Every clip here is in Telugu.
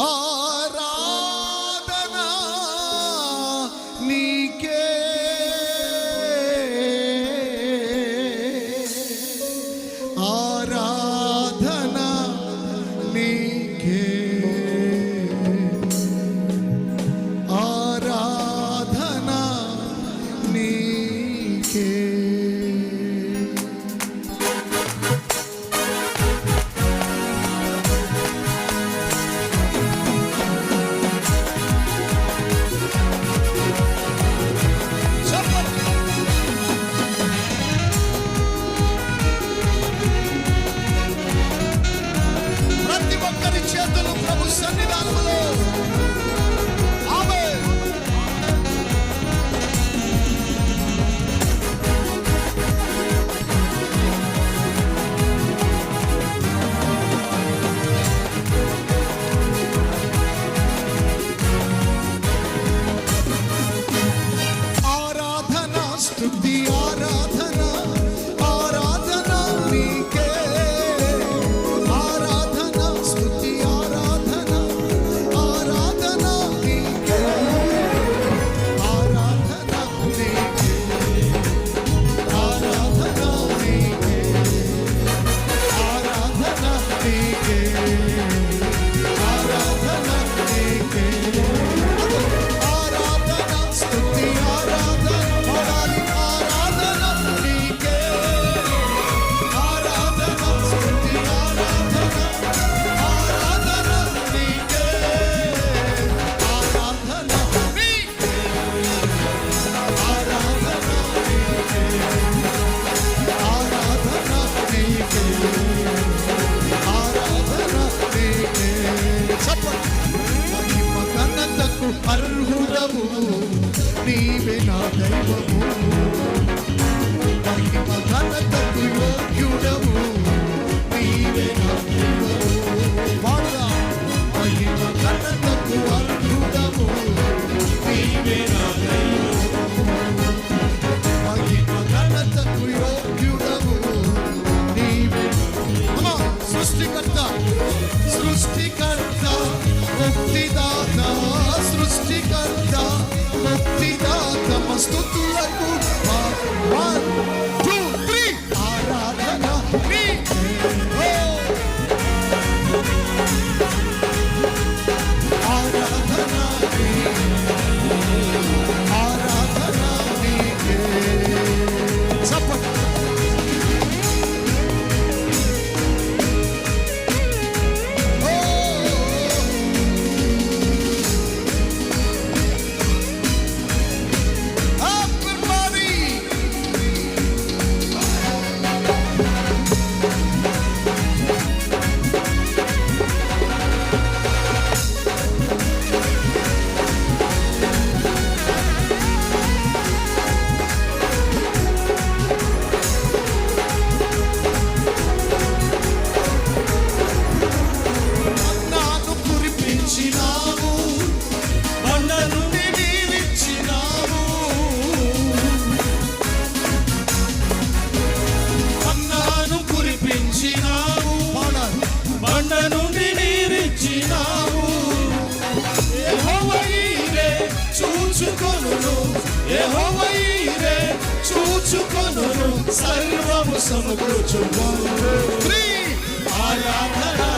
ఆరాధన నీవే సర్వము ఆరాధన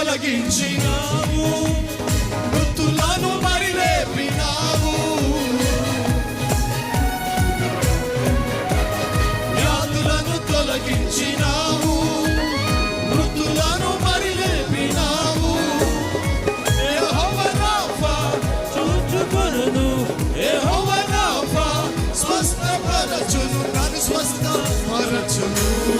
తొలగించినావు. మృతులను మరిలేపినావు. వ్యాధులను తొలగించినావు. మృతులను మరిలేపినావు. ఏ హోవనాఫా చూచుకొను ఏ హోవనాఫా స్వస్థపరచును. నన్ను స్వస్థపరచును.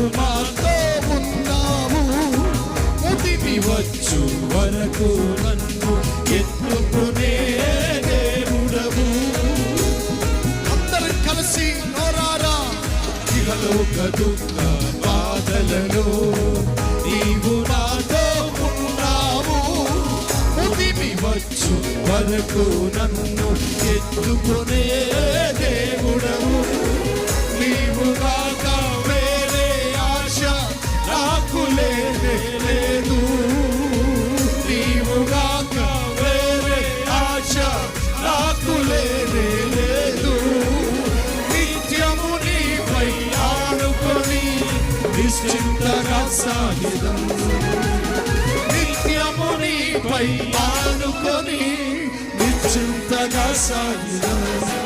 నువ్వు మాతో ఉన్నావు ముదిమి వచ్చు వరకు నన్ను ఎత్తుకునే దేవుడవు. అందరం కలిసి నోరారా. ఇహలోక దుఃఖ బాధలలో నీవు నాతో ఉన్నావు. ముదిమి వచ్చు వరకు నన్ను ఎత్తుకునే నిత్యము నీపై ఆనుకొని నిశ్చింతగా సాగిదాం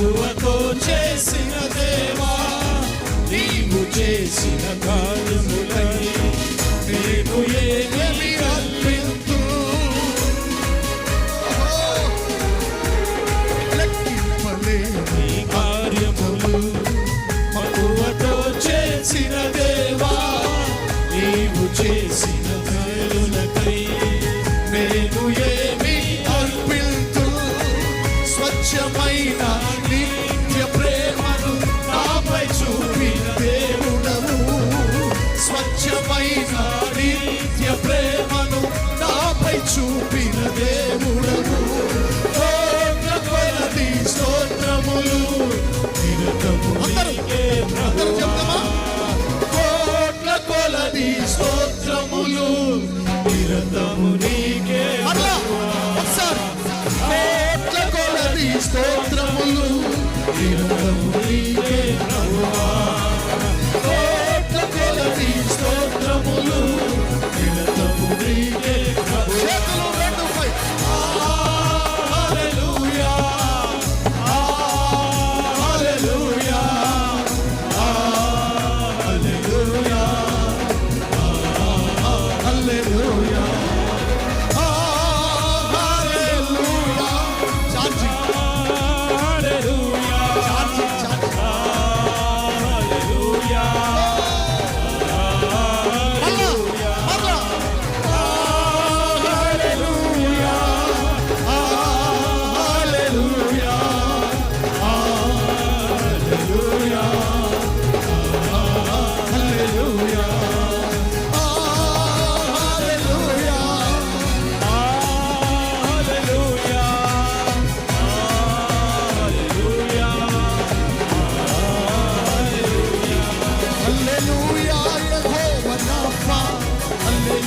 మగువతో చేసిన దేవా నీవు చేసిన కార్యములై నేను ఏమి అర్పింతు? లెక్కింపలేని నీ కార్యములు మగువతో చేసిన దేవా నీవు చేసిన люблю.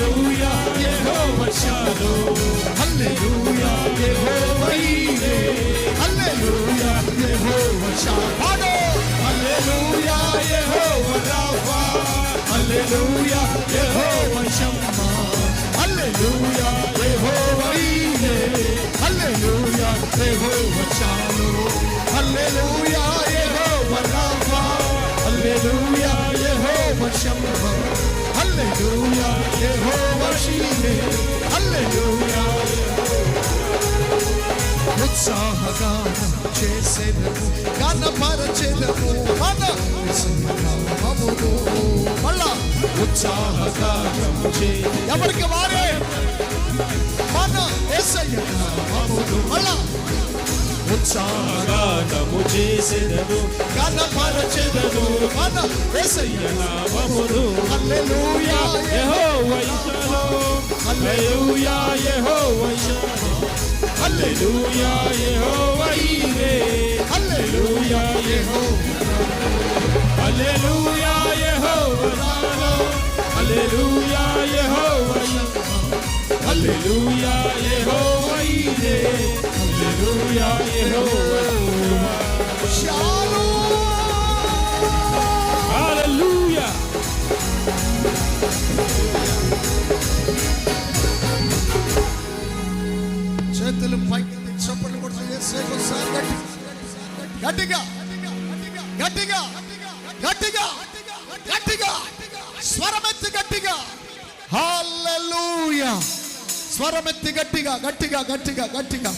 హల్లెలూయా యెహోవా షాలోమ్ హల్లెలూయా యెహోవా ఈరే హల్లెలూయా యెహోవా షాబాడో హల్లెలూయా యెహోవా రాఫా హల్లెలూయా యెహోవా Shammah hallelujah Jehovah Jireh hallelujah Jehovah Shalom hallelujah Jehovah Rapha hallelujah Jehovah Shammah hallelujah Jehovah hallelujah ఉత్సాహగానం చేసేదము గణపరచెదము మన నామమును మళ్ళా ఉత్సాహగానం చే ఎవరికి వారే? మన యేసయ్య నామమును మళ్ళా. ఉత్సాహ గానము చేసెదను గణపరచెదము మన యేసయ్య నామమును. హల్లెలూయా యెహోవా హల్లెలూయా యెహోవా హల్లెలూయా యెహోవా హల్లెలూయా యెహోవా హల్లెలూయా యెహోవా హల్లెలూయా యెహోవా హల్లెలూయా యెహోవా ఈరే హల్లెలూయా యెహోవా షాలోమ్ హల్లెలూయా చేతులు పైకి చప్పట్లు కొడుతూ యేసేకు ఒకసారి గట్టిగా. గట్టిగా. గట్టిగా. గట్టిగా. స్వరమెత్తి గట్టిగా. హల్లెలూయా స్వరమెత్తి గట్టిగా గట్టిగా గట్టిగా గట్టిగా.